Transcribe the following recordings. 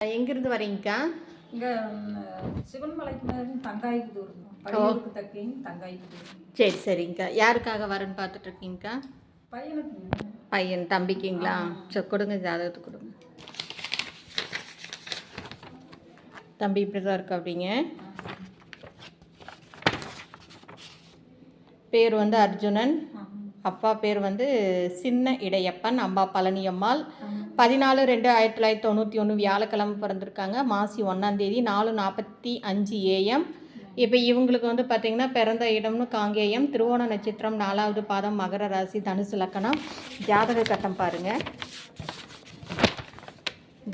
எங்கேருந்து வரீங்கக்கா? இங்கே சிவன்மலைக்கு மேலே தங்காய்க்கு தூரம் தக்கையும் தங்காய்க்கு தூரம் சரி சரிங்கக்கா. யாருக்காக வரேன்னு பார்த்துட்டு இருக்கீங்கக்கா? பையனுக்கு. பையன் தம்பிக்குங்களா? சரி கொடுங்க ஜாதகத்தை கொடுங்க. தம்பி இப்படி தான் இருக்கா அப்படிங்க? பேர் வந்து அர்ஜுனன். அப்பா பேர் வந்து சின்ன இடையப்பன் அம்மா பழனியம்மாள். பதினாலு ரெண்டு ஆயிரத்தி தொள்ளாயிரத்தி தொண்ணூற்றி ஒன்று வியாழக்கிழமை பிறந்திருக்காங்க. மாசி ஒன்றாந்தேதி நாலு நாற்பத்தி அஞ்சு ஏஎம் இப்போ இவங்களுக்கு வந்து பார்த்திங்கன்னா பிறந்த இடம்னு காங்கேயம் திருவோண நட்சத்திரம் நாலாவது பாதம் மகர ராசி தனுசு லக்கணம். ஜாதக கட்டம் பாருங்கள்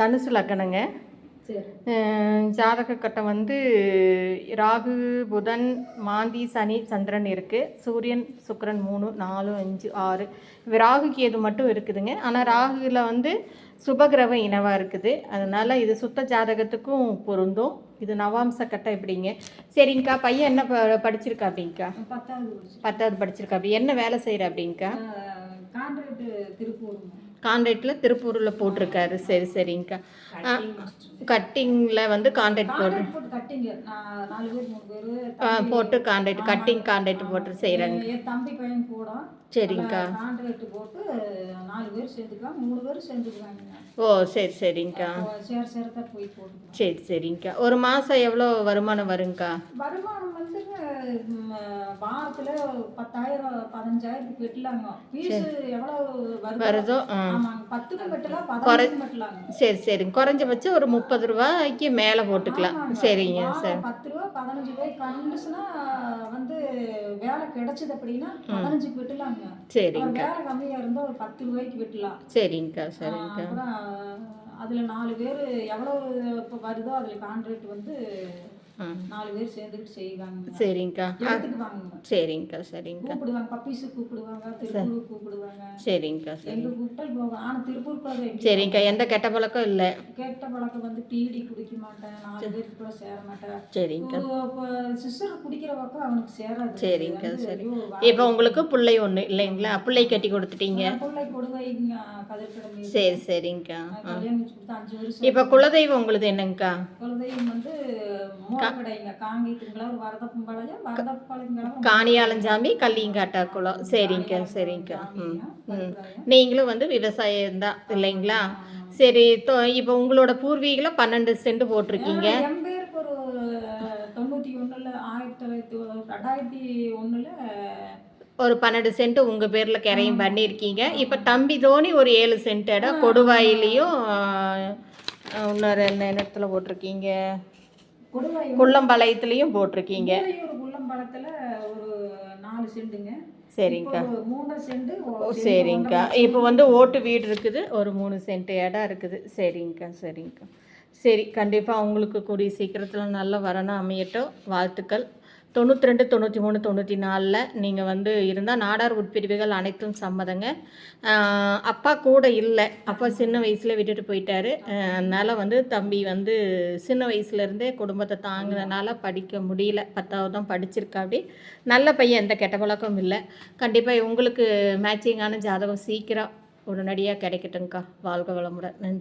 தனுசு லக்கணங்க. ஜாதக கட்டம் வந்து ராகு புதன் மாந்தி சனி சந்திரன் இருக்குது சூரியன் சுக்கிரன் மூணு நாலு அஞ்சு ஆறு. ராகு கேது மட்டும் இருக்குதுங்க. ஆனால் ராகுல வந்து சுபகிரக இனவாக இருக்குது. அதனால் இது சுத்த ஜாதகத்துக்கும் பொருந்தும். இது நவாம்ச கட்டம் எப்படிங்க சரிங்கக்கா பையன் என்ன ப படிச்சிருக்கா அப்படிங்க்கா பத்தாவது பத்தாவது படிச்சிருக்கா. அப்படி என்ன வேலை செய்கிற அப்படிங்க்கா கான்ட்ராக்டு திருப்பூர் கான்ட்ராக்டில் திருப்பூரில் போட்டிருக்காரு. சரி சரிங்கக்கா. கட்டிங்கில் வந்து கான்ட்ராக்ட் போட்டு போட்டு கான்ட்ராக்ட் கட்டிங் கான்ட்ராக்ட் போட்டு செய்கிறாங்க தம்பி பையன் கூட சரிங்கக்கா. கான்ட்ராக்ட் போட்டு நாலு பேர் சேர்ந்துக்கலாம் மூணு பேர் சேர்ந்துக்குவாங்க ஓ சரி சரிங்கக்கா. சேர சரிங்கக்கா. ஒரு மாதம் எவ்வளோ வருமானம் வருங்கக்கா? வருமானம் வந்து வாரத்துல பத்தாயிரம் பதினஞ்சாயிரத்துக்கு வெட்டலாங்க. ஃபீஸ் எவ்வளவு வருதோ? சரி சரிங்க குறைஞ்சபட்சம் ஒரு முப்பது ரூபாய்க்கு மேலே போட்டுக்கலாம். சரிங்க சரி. பத்து ரூபா பதினஞ்சு ரூபாய் கண்டுச்சுன்னா வந்து வேலை கிடைச்சது அப்படின்னா பதினஞ்சுக்கு வெட்டலாங்க. சரிங்க. வேலை கம்மியா இருந்தா ஒரு பத்து ரூபாய்க்கு வெட்டலாம். சரிங்கக்கா சரிங்கக்கா. அதுல நாலு பேர் எவ்வளவு இப்போ வருதோ அதுல கான்ட்ராக்ட் வந்து நாலு பேர் சேர்ந்துக்கிட்டு செய்வாங்க. சரிங்கக்கா. சரிங்கக்கா சரிங்கக்கா. கூப்பிடுவாங்க பப்பீஸு கூப்பிடுவாங்க திருப்பூர் கூப்பிடுவாங்க. சரிங்கக்கா சரி. எங்க கூப்பிட்டால் போவாங்க ஆனா திருப்பூர் போக சரிங்கக்கா எந்த கெட்ட பழக்கம் இல்லை. கேட்ட பழக்கம் வந்து பீடி குடிக்க மாட்டேன் நாலு பேருக்கு கூட சேர மாட்டேன். சரிங்கக்கா. சிஸ்டர் குடிக்கிற பக்கம் அவனுக்கு சேராது. சரிங்கக்கா சரி. இப்போ உங்களுக்கு பிள்ளை ஒன்று இல்லைங்களா? பிள்ளை கட்டி கொடுத்துட்டீங்க. பிள்ளை கொடுவைங்க கதிர்கிழமை சரி சரிங்கக்கா. இப்போ குலதெய்வம் உங்களுது என்னங்கக்கா? குலதெய்வம் வந்து காணியாலஞ்சாமி கல்லியங்காட்டா குளம் சரிங்கக்கா சரிங்கக்கா ம் ம். நீங்களும் வந்து விவசாயம் தான் இல்லைங்களா? சரி இப்போ உங்களோட பூர்வீகில் பன்னெண்டு சென்ட் போட்டிருக்கீங்க. ஆயிரத்தி தொள்ளாயிரத்தி ரெண்டாயிரத்தி ஒரு பன்னெண்டு சென்ட் உங்கள் பேரில் கிரையும் பண்ணியிருக்கீங்க இப்போ தம்பி தோனி ஒரு ஏழு சென்ட் இடம் கொடுவாயிலையும் இன்னொரு என்ன இடத்துல போட்டிருக்கீங்க? கொடுவாய் குள்ளம்பாளையத்துலேயும் போட்டிருக்கீங்க. ஒரு குள்ளம்பழத்துல ஒரு நாலு செண்டுங்க. செண்டு சரிங்கக்கா இப்போ வந்து ஓட்டு வீடு இருக்குது. ஒரு மூணு சென்ட் இடம் இருக்குது. சரிங்கக்கா சரிங்கக்கா சரி கண்டிப்பாக உங்களுக்கு கூடிய சீக்கிரத்தில் நல்ல வரணும். அமையட்டும். வாழ்த்துக்கள். தொண்ணூற்றி ரெண்டு தொண்ணூற்றி மூணு தொண்ணூற்றி நாலில் நீங்கள் வந்து இருந்தால் நாடார் உட்பிரிவுகள் அனைத்தும் சம்மதங்க. அப்பா கூட இல்லை. அப்பா சின்ன வயசில் விட்டுட்டு போயிட்டாரு. அதனால் வந்து தம்பி வந்து சின்ன வயசுலேருந்தே குடும்பத்தை தாங்கினனால படிக்க முடியல. பத்தாவது தான் படிச்சிருக்காப்படி நல்ல பையன் எந்த கெட்ட பழக்கமும் இல்லை. கண்டிப்பாக உங்களுக்கு மேட்சிங்கான ஜாதகம் சீக்கிரம் உடனடியாக கிடைக்கட்டும்க்கா. வாழ்க வளமுடன். நன்றி.